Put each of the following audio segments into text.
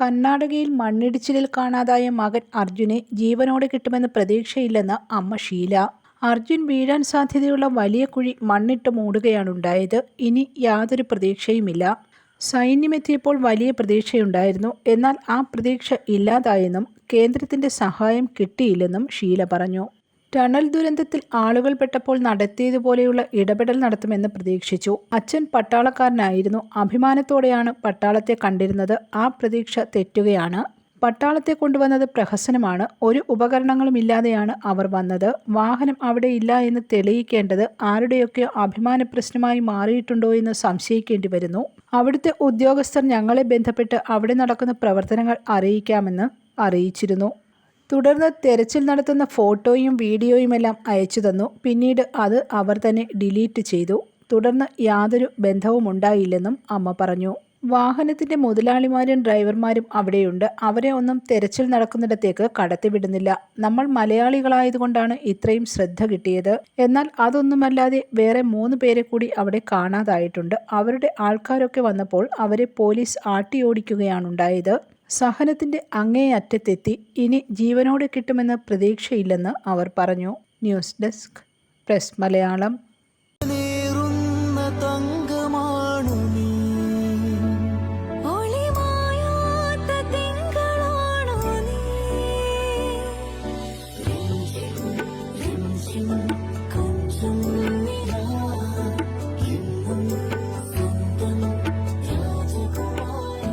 കർണാടകയിൽ മണ്ണിടിച്ചിലിൽ കാണാതായ മകൻ അർജുനെ ജീവനോടെ കിട്ടുമെന്ന് പ്രതീക്ഷയില്ലെന്ന് അമ്മ ഷീല. അർജുൻ വീഴാൻ സാധ്യതയുള്ള വലിയ കുഴി മണ്ണിട്ട് മൂടുകയാണുണ്ടായത്. ഇനി യാതൊരു പ്രതീക്ഷയുമില്ല. സൈന്യമെത്തിയപ്പോൾ വലിയ പ്രതീക്ഷയുണ്ടായിരുന്നു. എന്നാൽ ആ പ്രതീക്ഷ ഇല്ലാതായെന്നും കേന്ദ്രത്തിന്റെ സഹായം കിട്ടിയില്ലെന്നും ഷീല പറഞ്ഞു. ടണൽ ദുരന്തത്തിൽ ആളുകൾ പെട്ടപ്പോൾ നടത്തിയതുപോലെയുള്ള ഇടപെടൽ നടത്തുമെന്ന് പ്രതീക്ഷിച്ചു. അച്ഛൻ പട്ടാളക്കാരനായിരുന്നു. അഭിമാനത്തോടെയാണ് പട്ടാളത്തെ കണ്ടിരുന്നത്. ആ പ്രതീക്ഷ തെറ്റുകയാണ്. പട്ടാളത്തെ കൊണ്ടുവന്നത് പ്രഹസനമാണ്. ഒരു ഉപകരണങ്ങളും ഇല്ലാതെയാണ് അവർ വന്നത്. വാഹനം അവിടെ ഇല്ല എന്ന് തെളിയിക്കേണ്ടത് ആരുടെയൊക്കെ അഭിമാന പ്രശ്നമായി മാറിയിട്ടുണ്ടോ എന്ന് സംശയിക്കേണ്ടി വരുന്നു. അവിടുത്തെ ഉദ്യോഗസ്ഥർ ഞങ്ങളെ ബന്ധപ്പെട്ട് അവിടെ നടക്കുന്ന പ്രവർത്തനങ്ങൾ അറിയിക്കാമെന്ന് അറിയിച്ചിരുന്നു. തുടർന്ന് തെരച്ചിൽ നടത്തുന്ന ഫോട്ടോയും വീഡിയോയുമെല്ലാം അയച്ചു തന്നു. പിന്നീട് അത് അവർ തന്നെ ഡിലീറ്റ് ചെയ്തു. തുടർന്ന് യാതൊരു ബന്ധവും ഉണ്ടായില്ലെന്നും അമ്മ പറഞ്ഞു. വാഹനത്തിന്റെ മുതലാളിമാരും ഡ്രൈവർമാരും അവിടെയുണ്ട്. അവരെ ഒന്നും തെരച്ചിൽ നടക്കുന്നിടത്തേക്ക് കടത്തിവിടുന്നില്ല. നമ്മൾ മലയാളികളായതുകൊണ്ടാണ് ഇത്രയും ശ്രദ്ധ കിട്ടിയത്. എന്നാൽ അതൊന്നുമല്ലാതെ വേറെ മൂന്ന് പേരെ കൂടി അവിടെ കാണാതായിട്ടുണ്ട്. അവരുടെ ആൾക്കാരൊക്കെ വന്നപ്പോൾ അവരെ പോലീസ് ആട്ടിയോടിക്കുകയാണുണ്ടായത്. സഹനത്തിന്റെ അങ്ങേയറ്റത്തെത്തി ഇനി ജീവനോടെ കിട്ടുമെന്ന പ്രതീക്ഷയില്ലെന്ന് അവർ പറഞ്ഞു news desk press Malayalam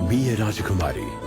Be a Rajakumari.